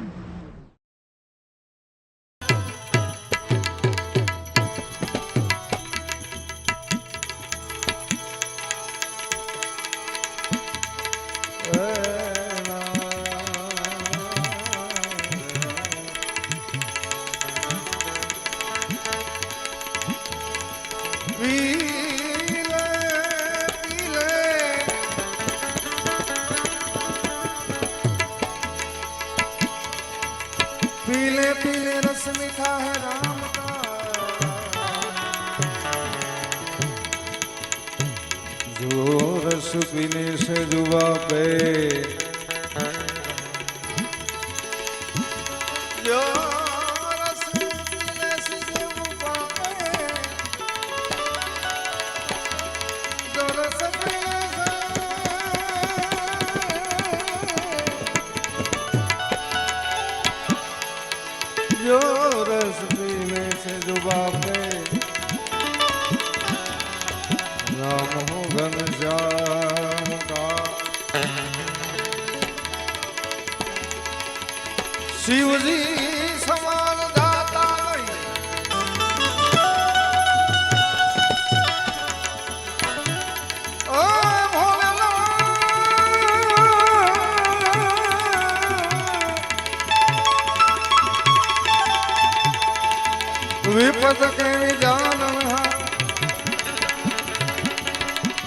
Mm-hmm. જો રસ પીને સજવા પે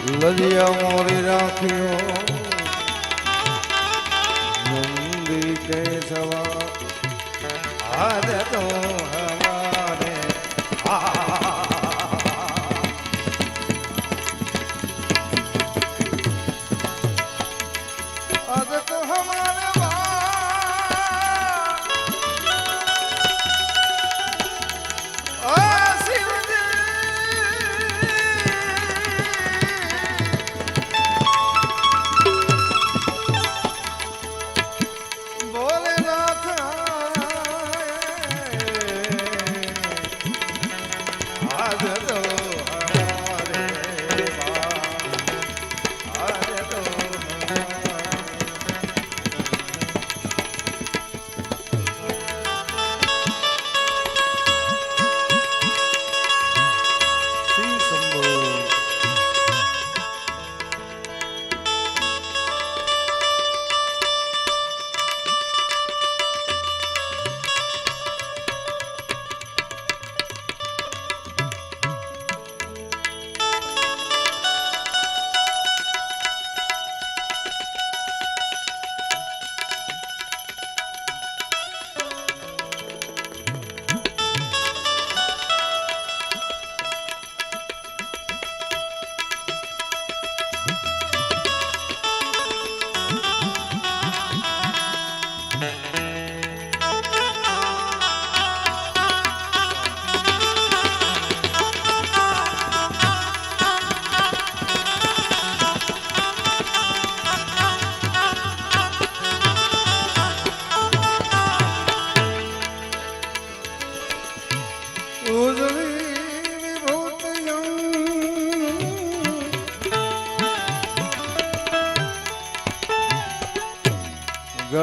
લલિયા મોરી રાખ્યો. મંદી કેસવા આદતો હા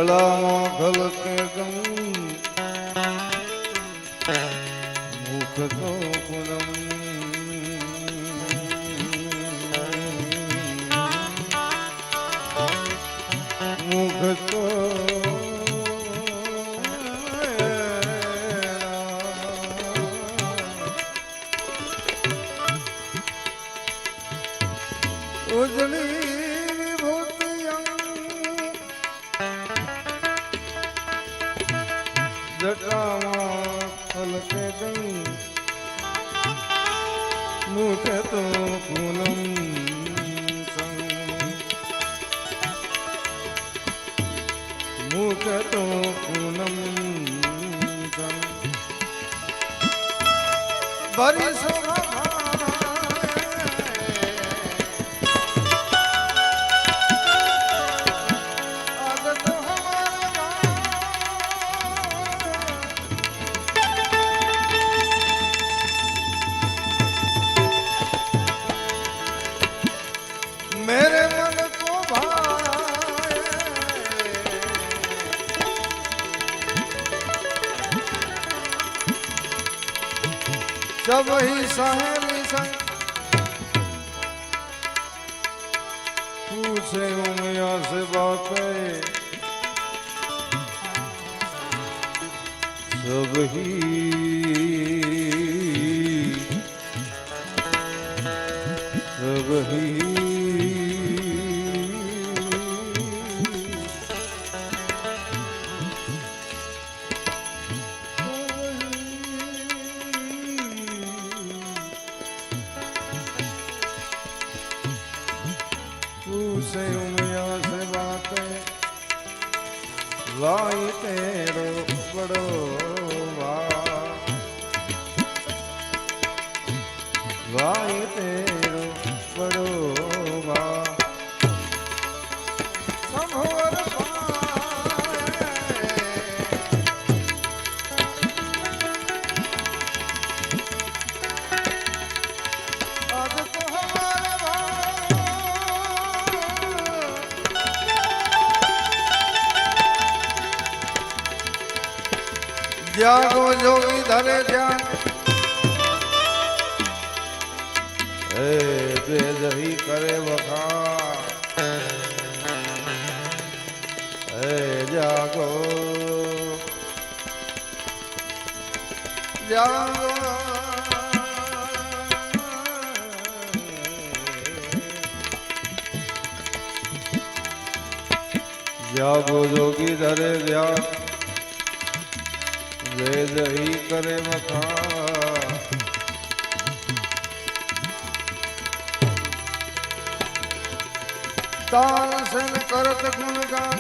ગળામાં ગલક જટામાં ફલકે ગઈ નુકે તો ફૂલમ મુકે તો પૂનમ मेरे मन को ही सहेली संग पूछे उमिया से सब ही सब ही से उमिया से बात लाई तेरो बड़ो वा लाई तेरो જાગો જોગી ધરે ધ્યાન એ તે જહી કરે વખા એ જાગો જાગો જાગો જોગી ધરે ધ્યાન વેદ હી કરે વખા તારસન કરત ગુણગાન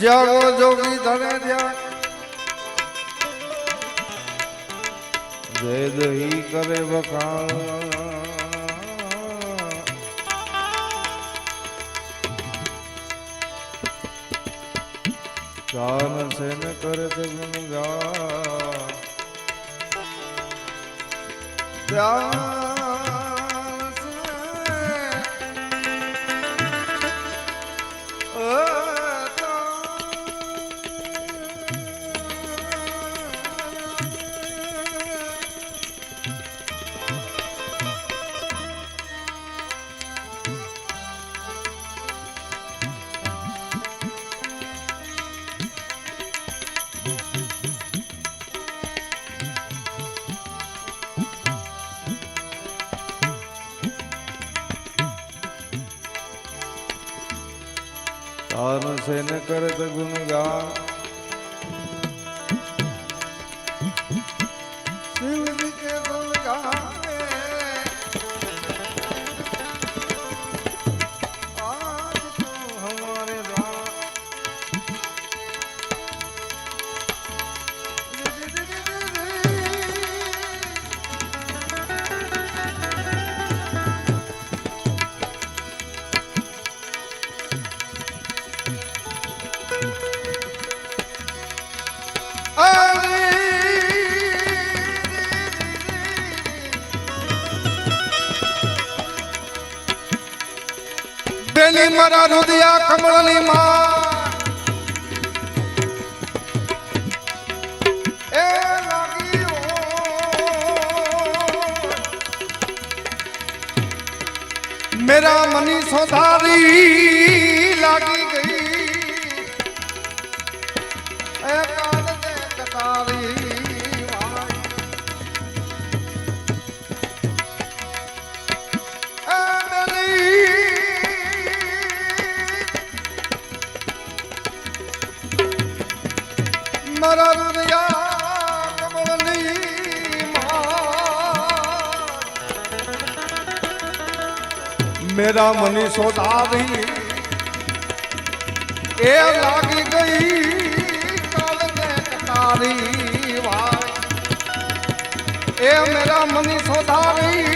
જાગો જોગી ધરે ધ્યાન વેદ હી કરે વખાણ કાન સેન કરત ગુણગાન ધ્યાન और से न करत गुणगान મારા રુદિયા કમળની માં. મેરા મની સોધારી લાગી ગઈ. કતારી. મેરા મની સોદારી એ લાગી ગઈ કટારી ભાઈ એ મેરા મની સોદારી